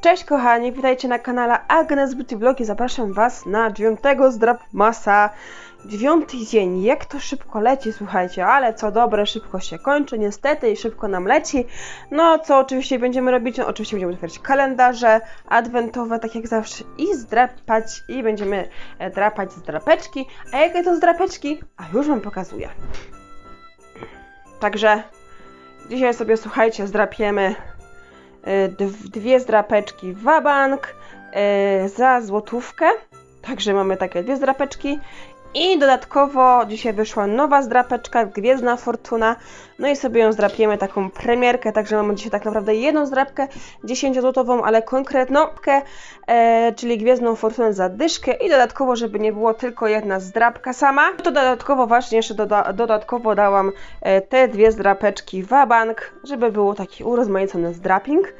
Cześć kochani, witajcie na kanale Agnes Beauty Vlog i zapraszam Was na dziewiątego zdrap masa. Dziewiąty dzień, jak to szybko leci, słuchajcie, ale co dobre, szybko się kończy, niestety i szybko nam leci. No, co oczywiście będziemy robić? No, oczywiście będziemy otwierać kalendarze adwentowe, tak jak zawsze, i zdrapać, i będziemy e, drapać zdrapeczki. A jakie to zdrapeczki? A już Wam pokazuję. Także dzisiaj sobie, słuchajcie, zdrapiemy dwie zdrapeczki wabank y, za złotówkę. Także mamy takie dwie zdrapeczki. I dodatkowo dzisiaj wyszła nowa zdrapeczka, Gwiezdna Fortuna. No i sobie ją zdrapiemy, taką premierkę, także mamy dzisiaj tak naprawdę jedną zdrapkę 10-złotową, ale konkretną, e, czyli Gwiezdną Fortunę za dyszkę i dodatkowo, żeby nie było tylko jedna zdrapka sama, to dodatkowo właśnie jeszcze doda dodatkowo dałam e, te dwie zdrapeczki wabank, żeby było taki urozmaicony zdraping.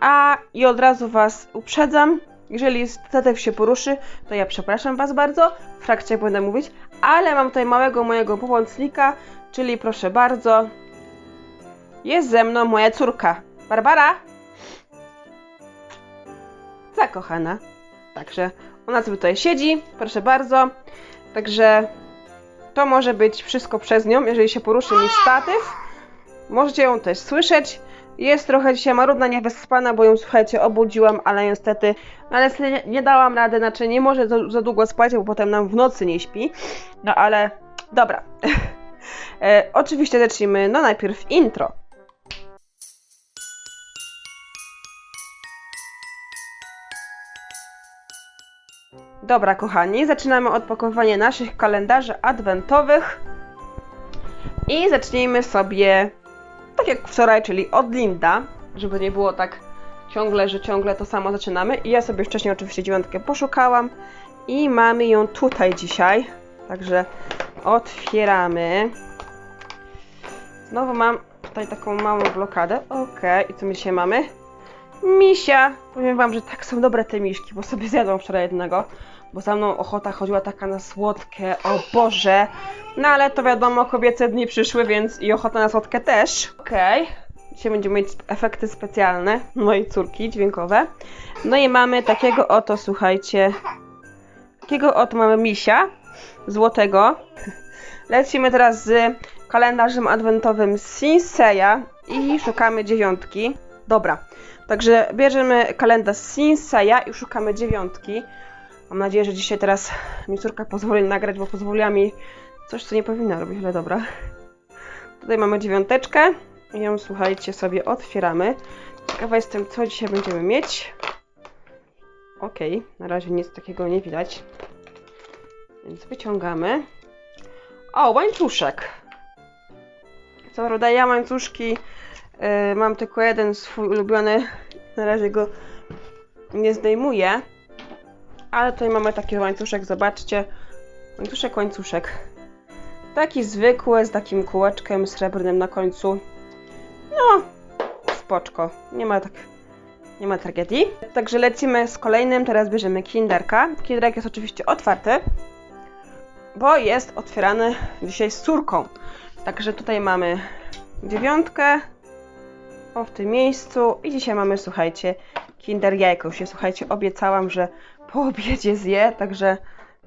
A i od razu Was uprzedzam, jeżeli statek się poruszy, to ja przepraszam Was bardzo, w trakcie będę mówić, ale mam tutaj małego mojego pomocnika, czyli proszę bardzo, jest ze mną moja córka, Barbara. Zakochana. Także ona sobie tutaj siedzi, proszę bardzo. Także to może być wszystko przez nią, jeżeli się poruszy mi statyw. Możecie ją też słyszeć. Jest trochę dzisiaj marudna, niewyspana, bo ją słuchajcie, obudziłam, ale niestety, ale nie, nie dałam rady, znaczy nie może za, za długo spać, bo potem nam w nocy nie śpi. No ale dobra. e, oczywiście zacznijmy, no najpierw intro. Dobra, kochani, zaczynamy od pakowania naszych kalendarzy adwentowych. I zacznijmy sobie tak jak wczoraj, czyli od Linda, żeby nie było tak ciągle, że ciągle to samo zaczynamy. I ja sobie wcześniej oczywiście dziewiątkę poszukałam i mamy ją tutaj dzisiaj. Także otwieramy. Znowu mam tutaj taką małą blokadę. Ok, i co my dzisiaj mamy? Misia! Powiem wam, że tak są dobre te miszki, bo sobie zjadłam wczoraj jednego, bo za mną ochota chodziła taka na słodkie, o Boże! No ale to wiadomo, kobiece dni przyszły, więc i ochota na słodkie też. Okej. Dzisiaj będziemy mieć efekty specjalne mojej córki, dźwiękowe. No i mamy takiego oto, słuchajcie, takiego oto mamy misia złotego. Lecimy teraz z kalendarzem adwentowym Sinseya i szukamy dziewiątki. Dobra, także bierzemy kalendarz Sinseya i szukamy dziewiątki. Mam nadzieję, że dzisiaj teraz mi córka pozwoli nagrać, bo pozwoliła mi coś, co nie powinna robić, ale dobra. Tutaj mamy dziewiąteczkę. I ją, słuchajcie, sobie otwieramy. Ciekawa jestem, co dzisiaj będziemy mieć. Okej, na razie nic takiego nie widać. Więc wyciągamy. O, łańcuszek. Co prawda ja łańcuszki yy, mam tylko jeden swój ulubiony. Na razie go nie zdejmuję. Ale tutaj mamy taki łańcuszek, zobaczcie. Łańcuszek, łańcuszek. Taki zwykły, z takim kółeczkiem srebrnym na końcu. No, spoczko. Nie ma tak... Nie ma tragedii. Także lecimy z kolejnym. Teraz bierzemy kinderka. Kinderek jest oczywiście otwarty, bo jest otwierany dzisiaj z córką. Także tutaj mamy dziewiątkę. O, w tym miejscu. I dzisiaj mamy, słuchajcie, kinder jajko. Się, słuchajcie, obiecałam, że po obiedzie zje, także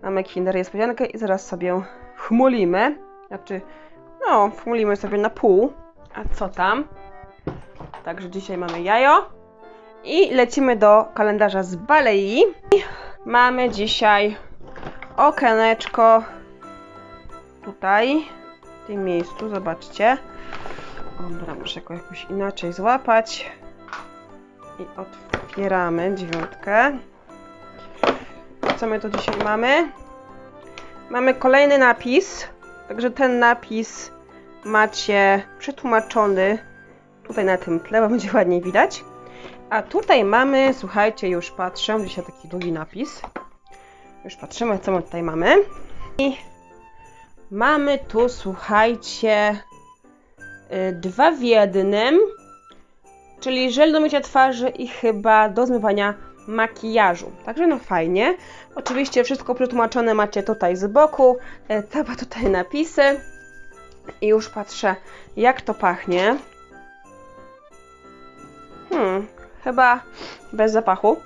mamy kinder niespodziankę i zaraz sobie chmulimy. Znaczy, no, chmulimy sobie na pół. A co tam? Także dzisiaj mamy jajo. I lecimy do kalendarza z Balei. Mamy dzisiaj okieneczko tutaj, w tym miejscu, zobaczcie. Dobra, muszę go jakoś inaczej złapać. I otwieramy dziewiątkę. Co my tu dzisiaj mamy? Mamy kolejny napis. Także ten napis macie przetłumaczony tutaj na tym tle, bo będzie ładniej widać. A tutaj mamy, słuchajcie, już patrzę, dzisiaj taki długi napis. Już patrzymy, co my tutaj mamy. I mamy tu, słuchajcie, y, dwa w jednym, czyli żel do mycia twarzy i chyba do zmywania makijażu. Także no fajnie. Oczywiście wszystko przetłumaczone macie tutaj z boku, e, całe tutaj napisy. I już patrzę, jak to pachnie. Hmm, Chyba bez zapachu.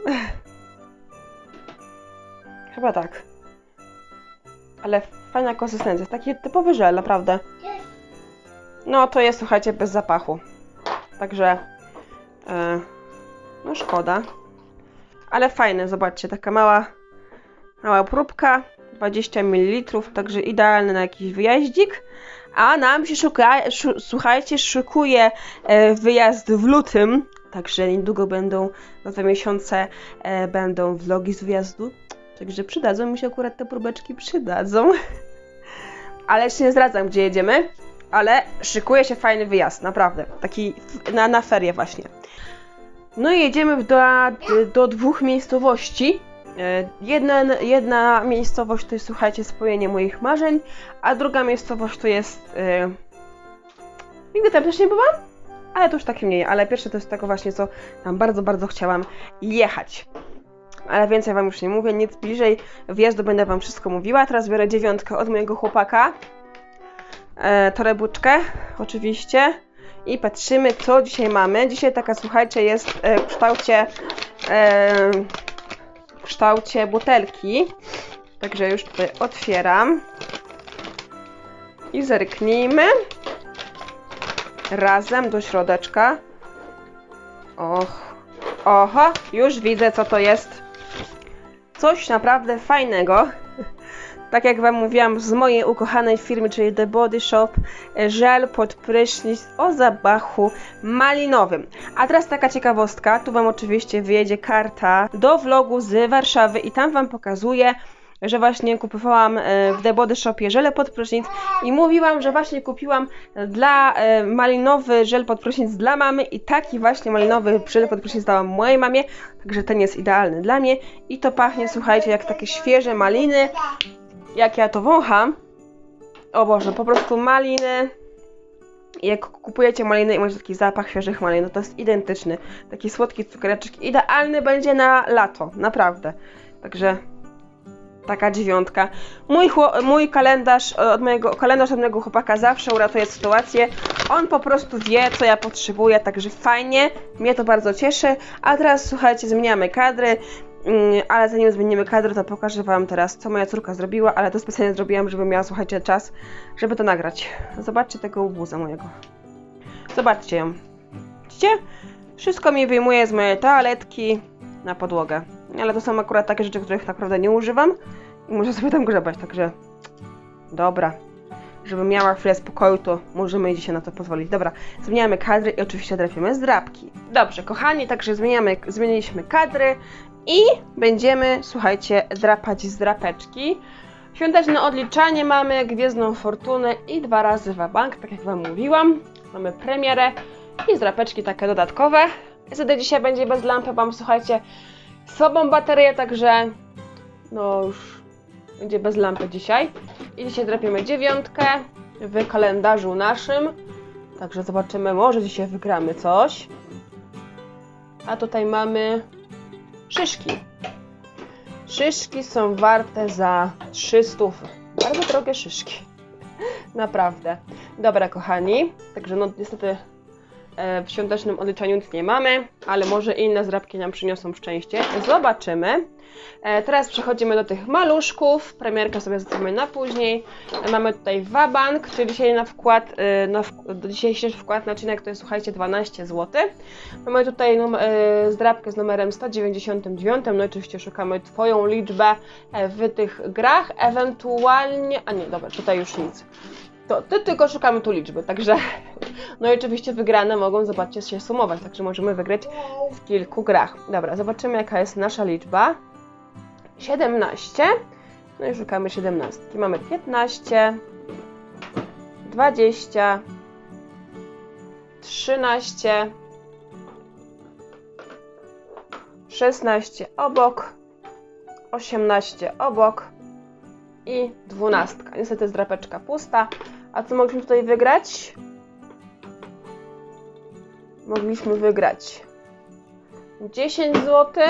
Chyba tak. Ale fajna konsystencja. Taki typowy żel, naprawdę. No to jest, słuchajcie, bez zapachu. Także, e, no szkoda. Ale fajne, zobaczcie, taka mała, mała próbka. 20 ml, także idealny na jakiś wyjaździk. A nam się szuka, szu, słuchajcie, szykuje e, wyjazd w lutym. Także niedługo będą, na dwa miesiące e, będą vlogi z wyjazdu. Także przydadzą mi się akurat te próbeczki, przydadzą. Ale jeszcze nie zdradzam, gdzie jedziemy. Ale szykuje się fajny wyjazd, naprawdę. Taki na, na ferie właśnie. No i jedziemy do, do dwóch miejscowości. E, Jedna, jedna miejscowość to jest, słuchajcie, spełnienie moich marzeń, a druga miejscowość to jest. E, nigdy tam też nie byłam, ale to już takie mniej. Ale pierwsze to jest tego właśnie, co tam bardzo, bardzo chciałam jechać. Ale więcej Wam już nie mówię, nic bliżej wjazdu będę Wam wszystko mówiła. Teraz biorę dziewiątkę od mojego chłopaka. E, torebuczkę, oczywiście. I patrzymy, co dzisiaj mamy. Dzisiaj taka, słuchajcie, jest e, w kształcie. E, w kształcie butelki. Także już tutaj otwieram. I zerknijmy. Razem do środeczka. Och. Oho, już widzę co to jest. Coś naprawdę fajnego. Tak jak Wam mówiłam, z mojej ukochanej firmy, czyli The Body Shop, e, żel pod prysznic o zapachu malinowym. A teraz taka ciekawostka, tu Wam oczywiście wyjedzie karta do vlogu z Warszawy i tam Wam pokazuję, że właśnie kupowałam e, w The Body Shopie żele pod prysznic i mówiłam, że właśnie kupiłam dla e, malinowy żel pod prysznic dla mamy i taki właśnie malinowy żel pod prysznic dałam mojej mamie, także ten jest idealny dla mnie i to pachnie, słuchajcie, jak takie świeże maliny, jak ja to wącham, o Boże, po prostu maliny. Jak kupujecie maliny i macie taki zapach świeżych malin, no to jest identyczny. Taki słodki cukiereczek. Idealny będzie na lato, naprawdę. Także taka dziewiątka. Mój, mój kalendarz od mojego, kalendarz od mojego chłopaka zawsze uratuje sytuację. On po prostu wie, co ja potrzebuję, także fajnie. Mnie to bardzo cieszy. A teraz słuchajcie, zmieniamy kadry. Mm, ale zanim zmienimy kadr, to pokażę Wam teraz, co moja córka zrobiła, ale to specjalnie zrobiłam, żeby miała, słuchajcie, czas, żeby to nagrać. Zobaczcie tego łubuza mojego. Zobaczcie ją. Widzicie? Wszystko mi wyjmuje z mojej toaletki na podłogę. Ale to są akurat takie rzeczy, których naprawdę nie używam i muszę sobie tam grzebać, także dobra. Żeby miała chwilę spokoju, to możemy dzisiaj na to pozwolić. Dobra, zmieniamy kadry i oczywiście drapiemy z drapki. Dobrze, kochani, także zmieniamy, zmieniliśmy kadry i będziemy, słuchajcie, drapać z drapeczki. Świąteczne odliczanie mamy, Gwiezdną Fortunę i dwa razy Wabank, tak jak Wam mówiłam. Mamy premierę i z drapeczki takie dodatkowe. Niestety dzisiaj będzie bez lampy, mam, słuchajcie, słabą baterię, także no już będzie bez lampy dzisiaj. I dzisiaj drapiemy dziewiątkę w kalendarzu naszym. Także zobaczymy, może dzisiaj wygramy coś. A tutaj mamy szyszki. Szyszki są warte za 300. Bardzo drogie szyszki. Naprawdę. Dobra, kochani. Także no niestety w świątecznym odliczaniu nic nie mamy, ale może inne zrabki nam przyniosą szczęście. Zobaczymy. E, teraz przechodzimy do tych maluszków. Premierkę sobie zostawimy na później. E, mamy tutaj wabank, czyli dzisiaj na wkład, e, na dzisiejszy wkład na odcinek to jest słuchajcie 12 zł. Mamy tutaj num- e, zdrabkę z numerem 199. No i oczywiście szukamy Twoją liczbę e, w tych grach. Ewentualnie. A nie, dobra, tutaj już nic. To ty tylko szukamy tu liczby, także. No i oczywiście wygrane mogą, zobaczcie, się sumować, także możemy wygrać w kilku grach. Dobra, zobaczymy jaka jest nasza liczba. 17. No i szukamy 17. Mamy 15, 20, 13, 16 obok, 18 obok i 12. Niestety jest drapeczka pusta. A co mogliśmy tutaj wygrać? Mogliśmy wygrać 10 zł,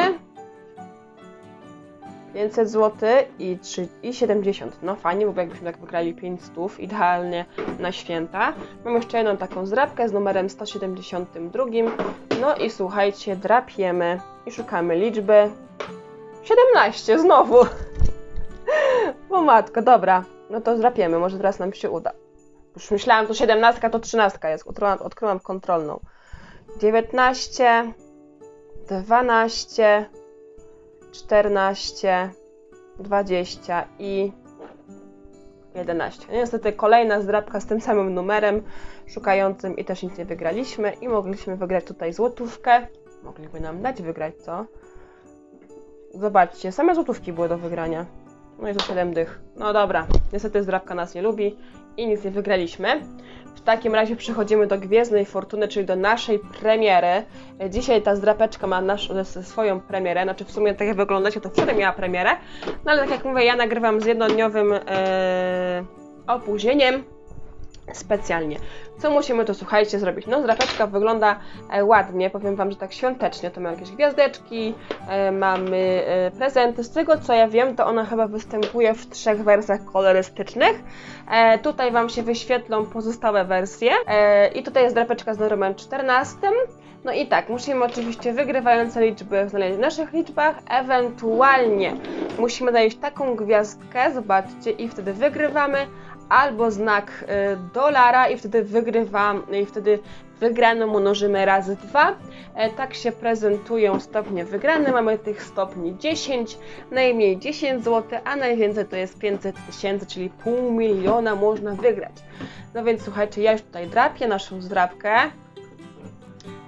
500 zł i, 3, i 70. No fajnie, bo jakbyśmy tak wygrali 500, idealnie na święta. Mam jeszcze jedną taką zdrabkę z numerem 172. No i słuchajcie, drapiemy i szukamy liczby 17 znowu. O matko, dobra. No to zdrapiemy, może teraz nam się uda. Już myślałam, to 17, to 13 jest. Odkryłam, odkryłam kontrolną. 19, 12, 14, 20 i 11. No Niestety kolejna zdrabka z tym samym numerem szukającym i też nic nie wygraliśmy i mogliśmy wygrać tutaj złotówkę. Mogliby nam dać wygrać, co? Zobaczcie, same złotówki były do wygrania. No i to 7 dych. No dobra, niestety zdrabka nas nie lubi i nic nie wygraliśmy. W takim razie przechodzimy do Gwiezdnej Fortuny, czyli do naszej premiery. Dzisiaj ta zdrapeczka ma nasz, swoją premierę, znaczy w sumie tak jak wyglądacie, to wczoraj miała premierę, no ale tak jak mówię, ja nagrywam z jednodniowym e, opóźnieniem specjalnie. Co musimy tu, słuchajcie, zrobić? No, zdrapeczka wygląda e, ładnie, powiem Wam, że tak świątecznie. To mamy jakieś gwiazdeczki, e, mamy e, prezenty. Z tego co ja wiem, to ona chyba występuje w trzech wersjach kolorystycznych. Tutaj Wam się wyświetlą pozostałe wersje. I tutaj jest drapeczka z numerem 14. No i tak, musimy oczywiście wygrywające liczby znaleźć w naszych liczbach, ewentualnie musimy znaleźć taką gwiazdkę, zobaczcie, i wtedy wygrywamy, albo znak y, dolara i wtedy wygrywam, i wtedy wygraną mnożymy razy dwa. E, tak się prezentują stopnie wygrane. Mamy tych stopni 10, najmniej 10 zł, a najwięcej to jest 500 tysięcy, czyli pół miliona można wygrać. No więc słuchajcie, ja już tutaj drapię naszą zdrapkę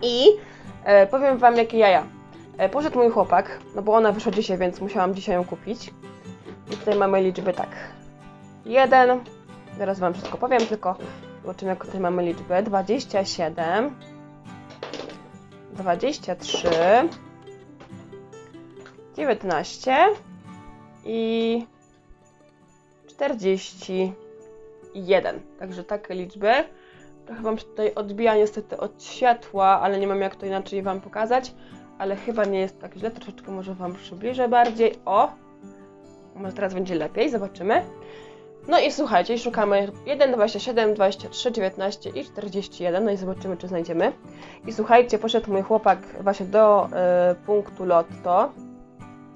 i e, powiem Wam jakie jaja. E, poszedł mój chłopak, no bo ona wyszła dzisiaj, więc musiałam dzisiaj ją kupić. I tutaj mamy liczby tak. 1, zaraz Wam wszystko powiem, tylko zobaczymy jak tutaj mamy liczby. 27, 23, 19 i 41. Także takie liczby. Trochę Wam się tutaj odbija niestety od światła, ale nie mam jak to inaczej Wam pokazać. Ale chyba nie jest tak źle, troszeczkę może Wam przybliżę bardziej. O! Może teraz będzie lepiej, zobaczymy. No i słuchajcie, szukamy 1, 27, 23, 19 i 41. No i zobaczymy, czy znajdziemy. I słuchajcie, poszedł mój chłopak właśnie do e, punktu lotto.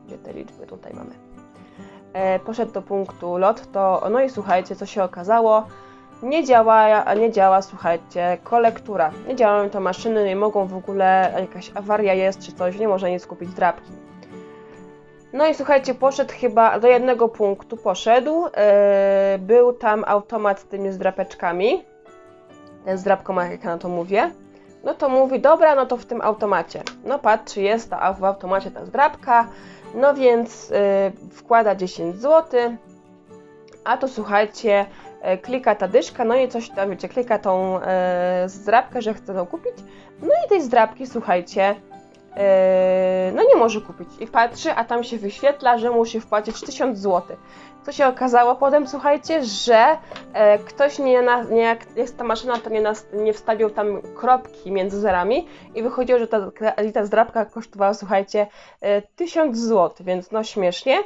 Gdzie te liczby tutaj mamy? E, poszedł do punktu lotto. No i słuchajcie, co się okazało. Nie działa, nie działa, słuchajcie, kolektura. Nie działają to maszyny, nie mogą w ogóle, jakaś awaria jest czy coś, nie można nic kupić drapki. No i słuchajcie, poszedł chyba do jednego punktu, poszedł. Yy, był tam automat z tymi zdrapeczkami. Ten zdrapkomat, jak ja na to mówię. No to mówi, dobra, no to w tym automacie. No patrzy, jest ta, w automacie ta zdrapka. No więc yy, wkłada 10 zł. A to słuchajcie, yy, klika ta dyszka, no i coś tam, wiecie, klika tą yy, zdrapkę, że chce ją kupić. No i tej zdrapki, słuchajcie, no nie może kupić. I patrzy, a tam się wyświetla, że musi wpłacić 1000 zł. Co się okazało potem, słuchajcie, że e, ktoś nie, na, nie, jak jest ta maszyna, to nie, nie wstawił tam kropki między zerami i wychodziło, że ta, ta zdrabka kosztowała, słuchajcie, e, 1000 zł, więc no śmiesznie.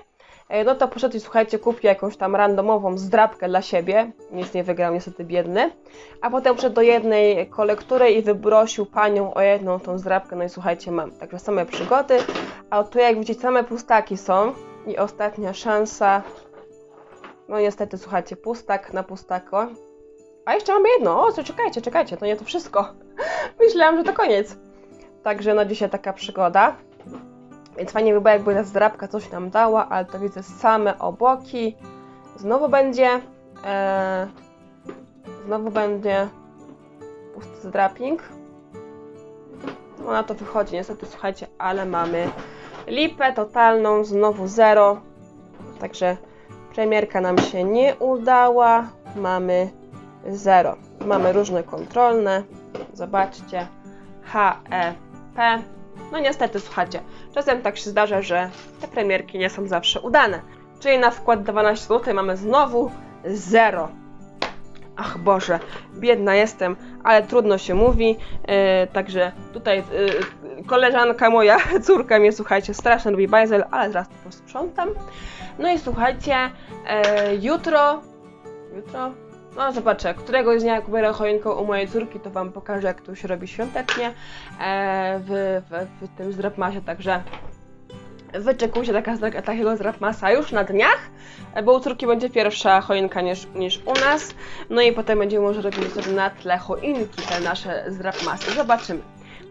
E, no to poszedł i słuchajcie, kupił jakąś tam randomową zdrabkę dla siebie. Nic nie wygrał, niestety biedny. A potem przyszedł do jednej kolektury i wyprosił panią o jedną tą zdrabkę. No i słuchajcie, mam także same przygody. A tu jak widzicie, same pustaki są. I ostatnia szansa. No niestety, słuchajcie, pustak na pustako. A jeszcze mamy jedno. O, co, czekajcie, czekajcie, to nie to wszystko. Myślałam, że to koniec. Także no dzisiaj taka przygoda. Więc fajnie by było, jakby ta zdrabka coś nam dała, ale to widzę same obłoki. Znowu będzie... E, znowu będzie pusty zdraping. No na to wychodzi niestety, słuchajcie, ale mamy lipę totalną, znowu zero. Także premierka nam się nie udała. Mamy zero. Mamy różne kontrolne. Zobaczcie. H, E, P. No niestety, słuchajcie, czasem tak się zdarza, że te premierki nie są zawsze udane. Czyli na wkład 12 zł mamy znowu 0. Ach Boże, biedna jestem, ale trudno się mówi. Yy, także tutaj yy, koleżanka moja, córka mnie, słuchajcie, strasznie lubi bajzel, ale zaraz to posprzątam. No i słuchajcie, e, jutro, jutro, no zobaczę, któregoś dnia jak ubiorę choinkę u mojej córki, to wam pokażę, jak to się robi świątecznie e, w, w, w tym zdrapmasie, także wyczekujcie taka, takiego zdrapmasa już na dniach, bo u córki będzie pierwsza choinka niż, niż u nas, no i potem będziemy może robili sobie na tle choinki te nasze zdrapmasy, zobaczymy.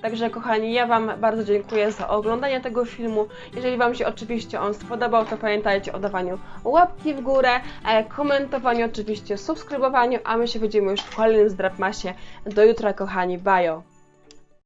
Także kochani, ja Wam bardzo dziękuję za oglądanie tego filmu. Jeżeli Wam się oczywiście on spodobał, to pamiętajcie o dawaniu łapki w górę, e, komentowaniu oczywiście, subskrybowaniu, a my się widzimy już w kolejnym zdrapmasie. Do jutra kochani, bajo!